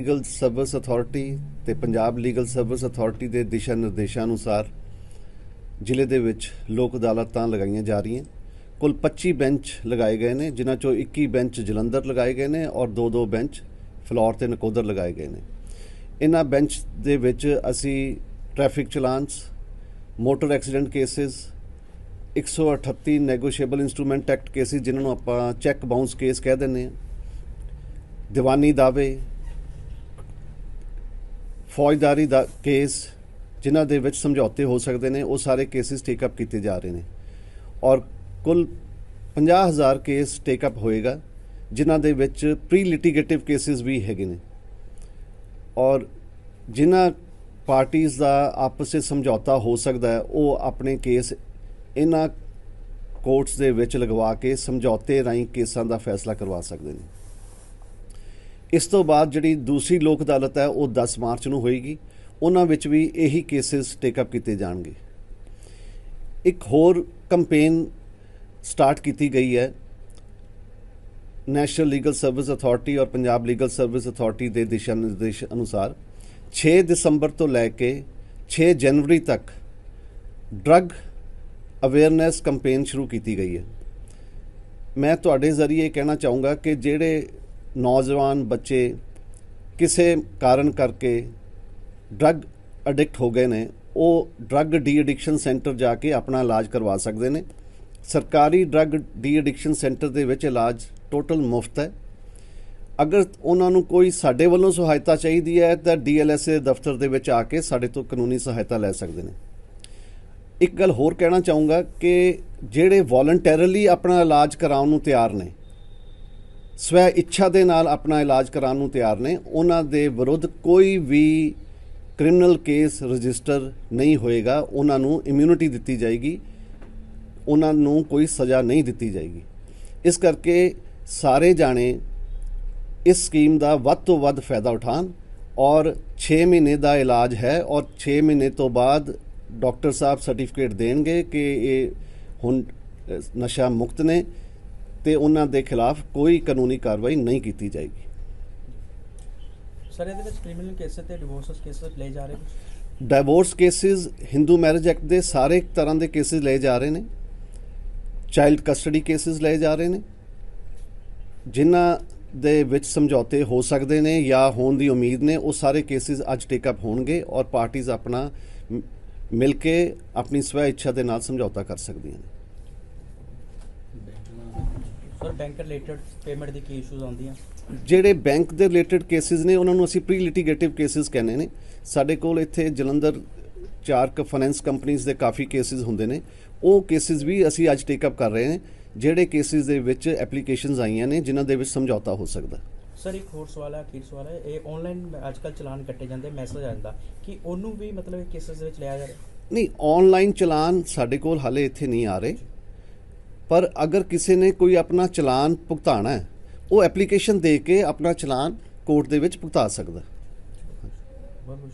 Legal service authority ਤੇ Punjab legal service authority ਦੇ ਦਿਸ਼ਾ ਨਿਰਦੇਸ਼ਾਂ ਅਨੁਸਾਰ ਜ਼ਿਲ੍ਹੇ ਦੇ ਵਿੱਚ ਲੋਕ ਅਦਾਲਤਾਂ ਲਗਾਈਆਂ ਜਾ ਰਹੀਆਂ। ਕੁੱਲ 25 ਬੈਂਚ ਲਗਾਏ ਗਏ ਨੇ, ਜਿਨ੍ਹਾਂ ਚੋਂ 21 ਬੈਂਚ ਜਲੰਧਰ ਲਗਾਏ ਗਏ ਨੇ ਔਰ 2-2 ਬੈਂਚ ਫਲੋਰ ਤੇ ਨਕੋਦਰ ਲਗਾਏ ਗਏ ਨੇ। ਇਹਨਾਂ ਬੈਂਚ ਦੇ ਵਿੱਚ ਅਸੀਂ traffic challans motor accident cases 138 negotiable instrument act cases ਜਿਨ੍ਹਾਂ ਨੂੰ ਆਪਾਂ ਚੈੱਕ ਬਾਉਂਸ ਕੇਸ ਕਹਿ ਦਿੰਦੇ ਆ ਦੀਵਾਨੀ ਦਾਅਵੇ ਫੌਜਦਾਰੀ ਦਾ ਕੇਸ ਜਿਨ੍ਹਾਂ ਦੇ ਵਿੱਚ ਸਮਝੌਤੇ ਹੋ ਸਕਦੇ ਨੇ, ਉਹ ਸਾਰੇ ਕੇਸਿਸ ਟੇਕ ਅਪ ਕੀਤੇ ਜਾ ਰਹੇ ਨੇ। ਔਰ ਕੁੱਲ 50000 ਕੇਸ ਟੇਕ ਅਪ ਹੋਏਗਾ, ਜਿਨ੍ਹਾਂ ਦੇ ਵਿੱਚ ਪ੍ਰੀ ਲਿਟੀਗੇਟਿਵ ਕੇਸਿਸ ਵੀ ਹੈਗੇ ਨੇ। ਔਰ ਜਿਨ੍ਹਾਂ ਪਾਰਟੀਆਂ ਦਾ ਆਪਸ ਵਿੱਚ ਸਮਝੌਤਾ ਹੋ ਸਕਦਾ ਹੈ, ਉਹ ਆਪਣੇ ਕੇਸ ਇਹਨਾਂ ਕੋਰਟਸ ਦੇ ਵਿੱਚ ਲਗਵਾ ਕੇ ਸਮਝੌਤੇ ਰਾਹੀਂ ਕੇਸਾਂ ਦਾ ਫੈਸਲਾ ਕਰਵਾ ਸਕਦੇ ਨੇ। ਇਸ ਤੋਂ ਬਾਅਦ ਜਿਹੜੀ ਦੂਸਰੀ ਲੋਕ ਅਦਾਲਤ ਹੈ, ਉਹ 10 ਮਾਰਚ ਨੂੰ ਹੋਏਗੀ। ਉਹਨਾਂ ਵਿੱਚ ਵੀ ਇਹੀ ਕੇਸਿਸ ਟੇਕ ਅਪ ਕੀਤੇ ਜਾਣਗੇ। ਇੱਕ ਹੋਰ ਕੈਂਪੇਨ ਸਟਾਰਟ ਕੀਤੀ ਗਈ ਹੈ। ਨੈਸ਼ਨਲ ਲੀਗਲ ਸਰਵਿਸ ਅਥਾਰਟੀ ਔਰ ਪੰਜਾਬ ਲੀਗਲ ਸਰਵਿਸ ਅਥਾਰਟੀ ਦੇ ਦਿਸ਼ਾ ਨਿਰਦੇਸ਼ ਅਨੁਸਾਰ 6 ਦਸੰਬਰ ਤੋਂ ਲੈ ਕੇ 6 ਜਨਵਰੀ ਤੱਕ ਡਰੱਗ ਅਵੇਅਰਨੈਸ ਕੈਂਪੇਨ ਸ਼ੁਰੂ ਕੀਤੀ ਗਈ ਹੈ। ਮੈਂ ਤੁਹਾਡੇ ਜ਼ਰੀਏ ਇਹ ਕਹਿਣਾ ਚਾਹੂੰਗਾ ਕਿ ਜਿਹੜੇ ਨੌਜਵਾਨ ਬੱਚੇ ਕਿਸੇ ਕਾਰਨ ਕਰਕੇ ਡਰੱਗ ਐਡਿਕਟ ਹੋ ਗਏ ਨੇ, ਉਹ ਡਰੱਗ ਡੀ ਐਡਿਕਸ਼ਨ ਸੈਂਟਰ ਜਾ ਕੇ ਆਪਣਾ ਇਲਾਜ ਕਰਵਾ ਸਕਦੇ ਨੇ। ਸਰਕਾਰੀ ਡਰੱਗ ਡੀ ਐਡਿਕਸ਼ਨ ਸੈਂਟਰ ਦੇ ਵਿੱਚ ਇਲਾਜ ਟੋਟਲ ਮੁਫਤ ਹੈ। ਅਗਰ ਉਹਨਾਂ ਨੂੰ ਕੋਈ ਸਾਡੇ ਵੱਲੋਂ ਸਹਾਇਤਾ ਚਾਹੀਦੀ ਹੈ, ਤਾਂ ਡੀਐਲਐਸਏ ਦਫ਼ਤਰ ਦੇ ਵਿੱਚ ਆ ਕੇ ਸਾਡੇ ਤੋਂ ਕਾਨੂੰਨੀ ਸਹਾਇਤਾ ਲੈ ਸਕਦੇ ਨੇ। ਇੱਕ ਗੱਲ ਹੋਰ ਕਹਿਣਾ ਚਾਹੂੰਗਾ ਕਿ ਜਿਹੜੇ ਵੋਲੰਟੈਰਲੀ ਆਪਣਾ ਇਲਾਜ ਕਰਾਉਣ ਨੂੰ ਤਿਆਰ ਨੇ ਸਵੈ ਇੱਛਾ ਦੇ ਨਾਲ ਆਪਣਾ ਇਲਾਜ ਕਰਾਉਣ ਨੂੰ ਤਿਆਰ ਨੇ। ਉਹਨਾਂ ਦੇ ਵਿਰੁੱਧ ਕੋਈ ਵੀ ਕ੍ਰਿਮੀਨਲ ਕੇਸ ਰਜਿਸਟਰ ਨਹੀਂ ਹੋਏਗਾ। ਉਹਨਾਂ ਨੂੰ ਇਮਿਊਨਿਟੀ ਦਿੱਤੀ ਜਾਏਗੀ। ਉਹਨਾਂ ਨੂੰ ਕੋਈ ਸਜ਼ਾ ਨਹੀਂ ਦਿੱਤੀ ਜਾਏਗੀ। ਇਸ ਕਰਕੇ ਸਾਰੇ ਜਾਣੇ ਇਸ ਸਕੀਮ ਦਾ ਵੱਧ ਤੋਂ ਵੱਧ ਫਾਇਦਾ ਉਠਾਣ ਔਰ 6 ਮਹੀਨੇ ਦਾ ਇਲਾਜ ਹੈ ਔਰ 6 ਮਹੀਨੇ ਤੋਂ ਬਾਅਦ ਡਾਕਟਰ ਸਾਹਿਬ ਸਰਟੀਫਿਕੇਟ ਦੇਣਗੇ ਕਿ ਇਹ ਹੁਣ ਨਸ਼ਾ ਮੁਕਤ ਨੇ। ਤੇ ਉਹਨਾਂ ਦੇ ਖਿਲਾਫ ਕੋਈ ਕਾਨੂੰਨੀ ਕਾਰਵਾਈ ਨਹੀਂ ਕੀਤੀ ਜਾਏਗੀ। ਸਰ ਇਹਦੇ ਵਿੱਚ ਕ੍ਰਿਮੀਨਲ ਕੇਸ ਤੇ ਡਿਵੋਰਸਸ ਕੇਸਸ ਲਏ ਜਾ ਰਹੇ ਨੇ? Divorce cases Hindu marriage act ਦੇ ਸਾਰੇ ਤਰ੍ਹਾਂ ਦੇ ਕੇਸਿਸ ਲਏ ਜਾ ਰਹੇ ਨੇ। ਚਾਈਲਡ ਕਸਟਡੀ ਕੇਸਿਸ ਲਏ ਜਾ ਰਹੇ ਨੇ। ਜਿਨ੍ਹਾਂ ਦੇ ਵਿੱਚ ਸਮਝੌਤੇ ਹੋ ਸਕਦੇ ਨੇ ਜਾਂ ਹੋਣ ਦੀ ਉਮੀਦ ਨੇ ਉਹ ਸਾਰੇ ਕੇਸਿਸ ਅੱਜ ਟੇਕ ਅਪ ਹੋਣਗੇ ਔਰ ਪਾਰਟੀਆਂ ਆਪਣਾ ਮਿਲ ਕੇ ਆਪਣੀ ਸਵੈ ਇੱਛਾ ਦੇ ਨਾਲ ਸਮਝੌਤਾ ਕਰ ਸਕਦੀਆਂ ਨੇ। ਸਰ ਬੈਂਕ ਰਿਲੇਟਡ ਪੇਮੈਂਟ ਦੀ ਕੀ ਇਸ਼ੂਜ਼ ਆਉਂਦੀਆਂ? ਜਿਹੜੇ ਬੈਂਕ ਦੇ ਰਿਲੇਟਡ ਕੇਸਿਸ ਨੇ ਉਹਨਾਂ ਨੂੰ ਅਸੀਂ ਪ੍ਰੀ ਲਿਟੀਗੇਟਿਵ ਕੇਸਿਸ ਕਹਿੰਦੇ ਨੇ। ਸਾਡੇ ਕੋਲ ਇੱਥੇ ਜਲੰਧਰ ਚਾਰ ਕ ਫਾਈਨੈਂਸ ਕੰਪਨੀਆਂ ਦੇ ਕਾਫੀ ਕੇਸਿਸ ਹੁੰਦੇ ਨੇ। ਉਹ ਕੇਸਿਸ ਵੀ ਅਸੀਂ ਅੱਜ ਟੇਕ ਅਪ ਕਰ ਰਹੇ ਨੇ ਜਿਹੜੇ ਕੇਸਿਸ ਦੇ ਵਿੱਚ ਐਪਲੀਕੇਸ਼ਨਸ ਆਈਆਂ ਨੇ ਜਿਨ੍ਹਾਂ ਦੇ ਵਿੱਚ ਸਮਝੌਤਾ ਹੋ ਸਕਦਾ। ਸਰ ਇੱਕ ਹੋਰ ਸਵਾਲ ਹੈ ਅਖੀਰ ਸਵਾਲ ਹੈ। ਇਹ ਆਨਲਾਈਨ ਅੱਜਕੱਲ ਚਲਾਨ ਕੱਟੇ ਜਾਂਦੇ ਮੈਸੇਜ ਆ ਜਾਂਦਾ। ਕਿ ਉਹਨੂੰ ਵੀ ਮਤਲਬ ਕੇਸਸ ਦੇ ਵਿੱਚ ਲਿਆ ਜਾ ਰਿਹਾ? ਨਹੀਂ ਆਨਲਾਈਨ ਚਲਾਨ ਸਾਡੇ ਕੋਲ ਹਾਲੇ ਇੱਥੇ ਨਹੀਂ ਆ ਰਹੇ। ਪਰ ਅਗਰ ਕਿਸੇ ਨੇ ਕੋਈ ਆਪਣਾ ਚਲਾਨ ਭੁਗਤਾਣਾ ਹੈ ਉਹ ਐਪਲੀਕੇਸ਼ਨ ਦੇ ਕੇ ਆਪਣਾ ਚਲਾਨ ਕੋਰਟ ਦੇ ਵਿੱਚ ਭੁਗਤਾ ਸਕਦਾ ਬਹੁਤ ਬਹੁਤ